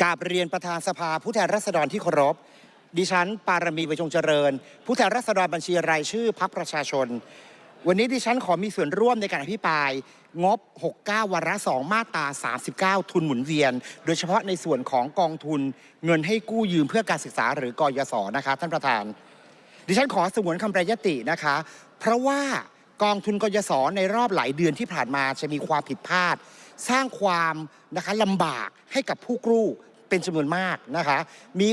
กราบเรียนประธานสภาผู้แทนราษฎรที่เคารพ ดิฉัน ปารมีประชงเจริญ ผู้แทนราษฎรบัญชีรายชื่อพักประชาชน วันนี้ดิฉันขอมีส่วนร่วมในการอภิปราย งบ 69 วาระ 2 มาตรา 39 ทุนหมุนเวียน โดยเฉพาะในส่วนของกองทุนเงินให้กู้ยืมเพื่อการศึกษาหรือกอยศนะคะท่านประธาน ดิฉันขอสงวนคำแปรยตินะคะ เพราะว่า กองทุนกยศในรอบหลายเดือนที่ผ่านมาจะมีความผิดพลาด สร้างความนะคะลำบากให้กับผู้กู้เป็นจำนวนมากนะคะมี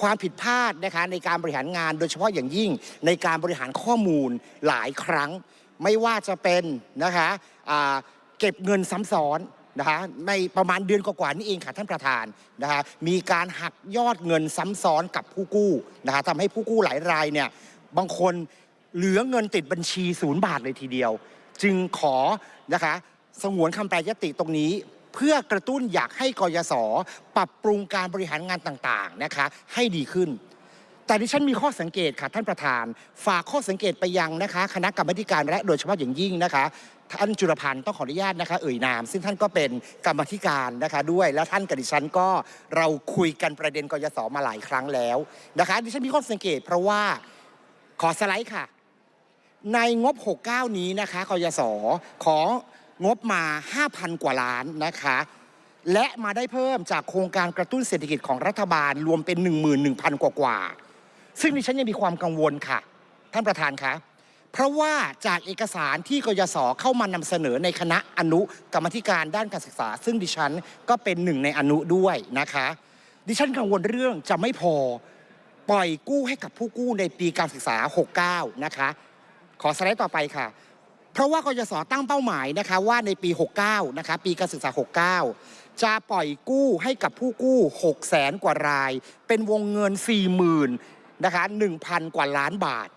ความผิดพลาดนะคะในการบริหารงานโดยเฉพาะอย่างยิ่งในการบริหารข้อมูลหลายครั้ง ไม่ว่าจะเป็นนะคะเก็บเงินซ้ำซ้อนนะคะในประมาณเดือนกว่าๆนี่เองค่ะท่านประธานนะคะมีการหักยอดเงินซ้ำซ้อนกับผู้กู้นะคะทำให้ผู้กู้หลายรายเนี่ยบางคน เหลือเงินติดบัญชีศูนย์บาทเลยทีเดียว จึงขอนะคะสงวนคำแปรยติตรงนี้ เพื่อกระตุ้นอยากให้กยศปรับปรุงการบริหารงานต่างๆนะคะให้ดีขึ้น แต่ดิฉันมีข้อสังเกตค่ะท่านประธาน ฝากข้อสังเกตไปยังนะคะ คณะกรรมการและโดยเฉพาะอย่างยิ่งนะคะท่านจุลพันธ์ต้องขออนุญาตนะคะเอ่ยนาม ซึ่งท่านก็เป็นกรรมธิการนะคะด้วย แล้วท่านกับดิฉันก็เราคุยกันประเด็นกยศมาหลายครั้งแล้วนะคะดิฉันมีข้อสังเกตเพราะว่าขอสไลด์ค่ะ ในงบ 69 นี้นะคะกยศของงบมา 5,000 กว่าล้านนะคะ และมาได้เพิ่มจากโครงการกระตุ้นเศรษฐกิจของรัฐบาลรวมเป็น 11,000 กว่ากว่า ซึ่งดิฉันยังมีความกังวลค่ะ ท่านประธานคะเพราะว่าจากเอกสารที่กยศเข้ามานำเสนอในคณะอนุกรรมธิการด้านการศึกษา ซึ่งดิฉันก็เป็นหนึ่งในอนุด้วยนะคะ ดิฉันกังวลเรื่องจะไม่พอปล่อยกู้ให้กับผู้กู้ในปีการศึกษา 69 นะคะ ขอสไลด์ต่อไปค่ะ เพราะว่ากยศตั้งเป้าหมายนะคะว่าในปี 69 นะคะปีการศึกษา 69 จะปล่อยกู้ให้กับผู้กู้ 6 แสนกว่าราย เป็นวงเงิน 40,000นะคะ1,000 กว่าล้านบาท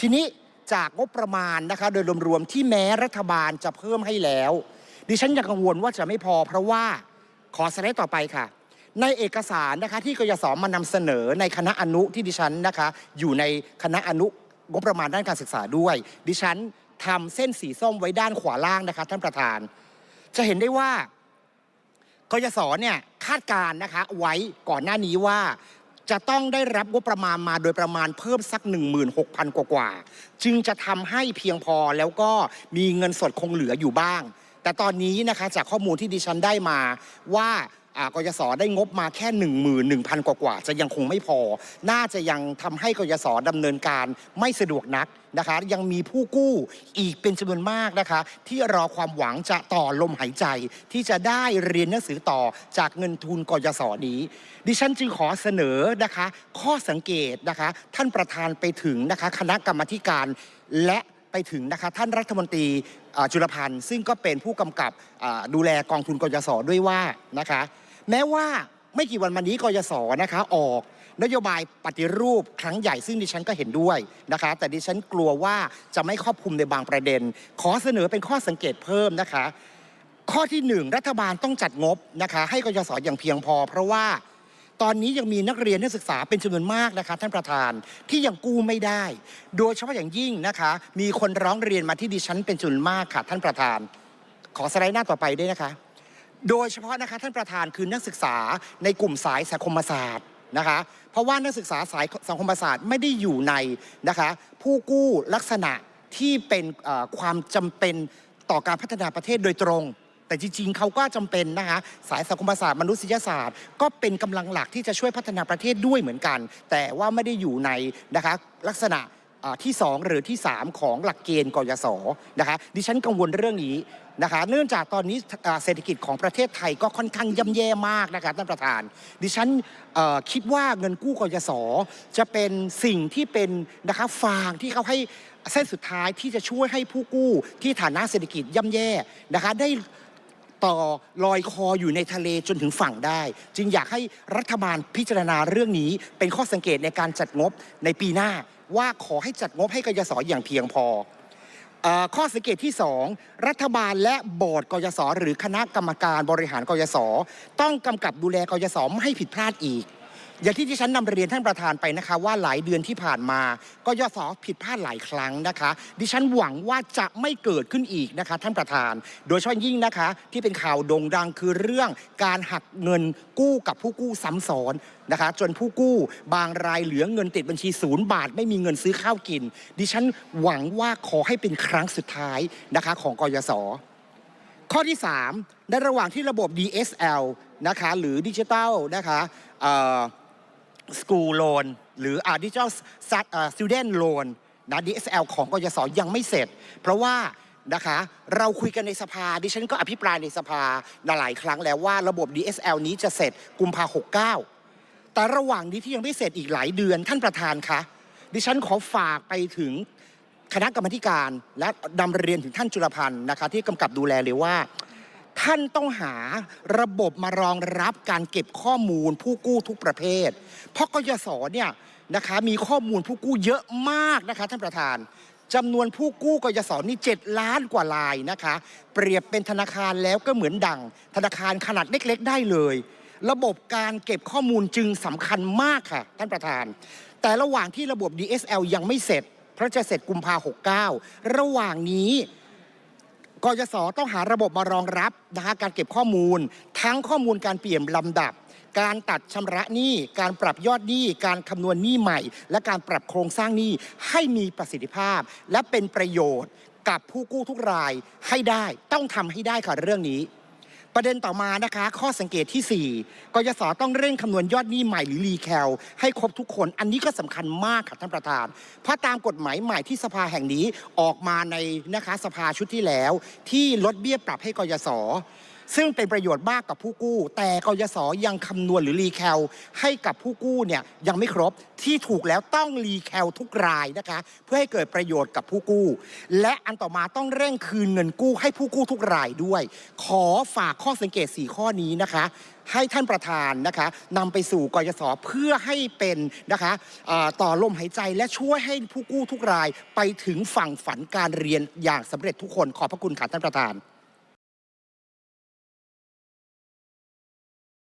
ทีนี้จากงบประมาณนะคะโดยรวมๆที่แม้รัฐบาลจะเพิ่มให้แล้ว ดิฉันยังกังวลว่าจะไม่พอ เพราะว่าขอสไลด์ต่อไปค่ะ ในเอกสารนะคะที่กยศมานำเสนอในคณะอนุที่ดิฉันนะคะอยู่ในคณะอนุ งบประมาณด้านการศึกษาด้วย ดิฉันทำเส้นสีส้มไว้ด้านขวาล่างนะคะท่านประธาน จะเห็นได้ว่ากยศเนี่ยคาดการณ์นะคะไว้ก่อนหน้านี้ว่าจะต้องได้รับงบประมาณมาโดยประมาณเพิ่มสัก 16,000 กว่ากว่า จึงจะทำให้เพียงพอแล้วก็มีเงินสดคงเหลืออยู่บ้าง แต่ตอนนี้นะคะจากข้อมูลที่ดิฉันได้มาว่า กยศได้งบมาแค่ 11,000กว่ากว่าๆจะยังคงไม่พอ น่าจะยังทำให้กยศดำเนินการไม่สะดวกนักนะคะ ยังมีผู้กู้อีกเป็นจำนวนมากนะคะ ที่รอความหวังจะต่อลมหายใจ ที่จะได้เรียนหนังสือต่อจากเงินทุนกยศนี้ ดิฉันจึงขอเสนอนะคะ ข้อสังเกตนะคะ ท่านประธานไปถึงนะคะ คณะกรรมการและ ไปถึงนะคะท่านรัฐมนตรีจุลพันธ์ซึ่งก็เป็นผู้กำกับดูแลกองทุนกยศด้วยว่านะคะแม้ว่าไม่กี่วันมานี้กยศนะคะออกนโยบายปฏิรูปครั้งใหญ่ซึ่งดิฉันก็เห็นด้วยนะคะ แต่ดิฉันกลัวว่าจะไม่ครอบคลุมในบางประเด็น ขอเสนอเป็นข้อสังเกตเพิ่มนะคะ ข้อที่หนึ่งรัฐบาลต้องจัดงบนะคะ ให้กยศอย่างเพียงพอ เพราะว่า ตอนนี้ยังมีนักเรียนนักศึกษาเป็นจำนวนมากนะคะท่านประธานที่ยังกู้ไม่ได้ โดยเฉพาะอย่างยิ่งนะคะ มีคนร้องเรียนมาที่ดิฉันเป็นจำนวนมากค่ะท่านประธาน ขอสไลด์หน้าต่อไปด้วยนะคะ โดยเฉพาะนะคะท่านประธานคือนักศึกษาในกลุ่มสายสังคมศาสตร์นะคะเพราะว่านักศึกษาสายสังคมศาสตร์ไม่ได้อยู่ในนะคะผู้กู้ลักษณะที่เป็นความจำเป็นต่อการพัฒนาประเทศโดยตรง แต่จริงๆเขาก็จำเป็นนะคะสายสังคมศาสตร์มนุษยศาสตร์ ก็เป็นกำลังหลักที่จะช่วยพัฒนาประเทศด้วยเหมือนกัน แต่ว่าไม่ได้อยู่ในนะคะลักษณะที่ 2 หรือที่ 3 ของหลักเกณฑ์กยศนะคะดิฉันกังวลเรื่องนี้นะคะเนื่องจากตอนนี้เศรษฐกิจของประเทศไทยก็ค่อนข้างย่ำแย่มากนะคะท่านประธาน ดิฉันคิดว่าเงินกู้กยศจะเป็นสิ่งที่เป็นนะคะฟางที่เขาให้เส้นสุดท้ายที่จะช่วยให้ผู้กู้ที่ฐานะเศรษฐกิจย่ำแย่นะคะได้ ต่อลอยคออยู่ในทะเลจนถึงฝั่งได้ จึงอยากให้รัฐบาลพิจารณาเรื่องนี้เป็นข้อสังเกตในการจัดงบในปีหน้า ว่าขอให้จัดงบให้กยศอย่างเพียงพอออข้อสังเกตที่ 2 รัฐบาลและบอร์ดกยศหรือคณะกรรมการบริหารกยศต้องกำกับดูแลกยศไม่ให้ผิดพลาดอีก อย่างที่ที่ฉันนำเรียนท่านประธานไปนะคะ ว่าหลายเดือนที่ผ่านมา ก็ยศผิดพลาดหลายครั้งนะคะ ดิฉันหวังว่าจะไม่เกิดขึ้นอีกนะคะ ท่านประธาน โดยเฉพาะยิ่งนะคะ ที่เป็นข่าวโด่งดังคือเรื่องการหักเงินกู้กับผู้กู้ซ้ำซ้อนนะคะ จนผู้กู้บางรายเหลือเงินติดบัญชีศูนย์บาท ไม่มีเงินซื้อข้าวกิน ดิฉันหวังว่าขอให้เป็นครั้งสุดท้ายนะคะของกยศข้อที่ 3 ในระหว่างที่ระบบ DSL นะคะหรือดิจิ t a ลนะคะ สกูลโลนหรือดิจิ t a ลสตูเดนโลนนะ DSL ของกยศยังไม่เสร็จ เพราะว่านะคะเราคุยกันในสภาดิฉันก็อภิปรายในสภาหลายครั้งแล้วว่าระบบ DSL นี้จะเสร็จกุมภา69แต่ระหว่างนี้ที่ยังไม่เสร็จอีกหลายเดือนท่านประธานคะดิฉันขอฝากไปถึงคณะกรรมาธิการและนำเรียนถึงท่านจุลพันธ์นะคะที่กำกับดูแลเลยว่า ท่านต้องหาระบบมารองรับการเก็บข้อมูลผู้กู้ทุกประเภท เพราะกยศเนี่ยนะคะมีข้อมูลผู้กู้เยอะมากนะคะท่านประธานจำนวนผู้กู้กยศนี่ 7 ล้านกว่าลายนะคะ เปรียบเป็นธนาคารแล้วก็เหมือนดัง ธนาคารขนาดเล็กๆ ได้เลย ระบบการเก็บข้อมูลจึงสำคัญมากค่ะ ท่านประธาน แต่ระหว่างที่ระบบ DSL ยังไม่เสร็จ เพราะจะเสร็จกุมภา69 ระหว่างนี้ กยศต้องหาระบบมารองรับนะคะการเก็บข้อมูล ทั้งข้อมูลการเปลี่ยนลำดับ การตัดชำระหนี้ การปรับยอดหนี้ การคำนวณหนี้ใหม่ และการปรับโครงสร้างหนี้ให้มีประสิทธิภาพ และเป็นประโยชน์กับผู้กู้ทุกรายให้ได้ ต้องทำให้ได้ค่ะเรื่องนี้ ประเด็นต่อมานะคะ ข้อสังเกตที่ 4กยศต้องเร่งคำนวณยอดหนี้ใหม่หรือรีแคลให้ครบทุกคน อันนี้ก็สำคัญมากค่ะท่านประธาน เพราะตามกฎหมายใหม่ที่สภาแห่งนี้ออกมาในนะคะสภาชุดที่แล้ว ที่ลดเบี้ยปรับให้กยศ ซึ่งเป็นประโยชน์มากกับผู้กู้ แต่กยศยังคำนวณหรือรีแคลให้กับผู้กู้เนี่ยยังไม่ครบที่ถูกแล้วต้องรีแคลทุกรายนะคะ เพื่อให้เกิดประโยชน์กับผู้กู้ และอันต่อมาต้องเร่งคืนเงินกู้ให้ผู้กู้ทุกรายด้วย ขอฝากข้อสังเกต 4 ข้อนี้นะคะให้ท่านประธานนะคะนำไปสู่กยศเพื่อให้เป็นนะคะต่อต่อลมหายใจและช่วยให้ผู้กู้ทุกรายไปถึงฝั่งฝันการเรียนอย่างสำเร็จทุกคนขอบพระคุณค่ะท่านประธาน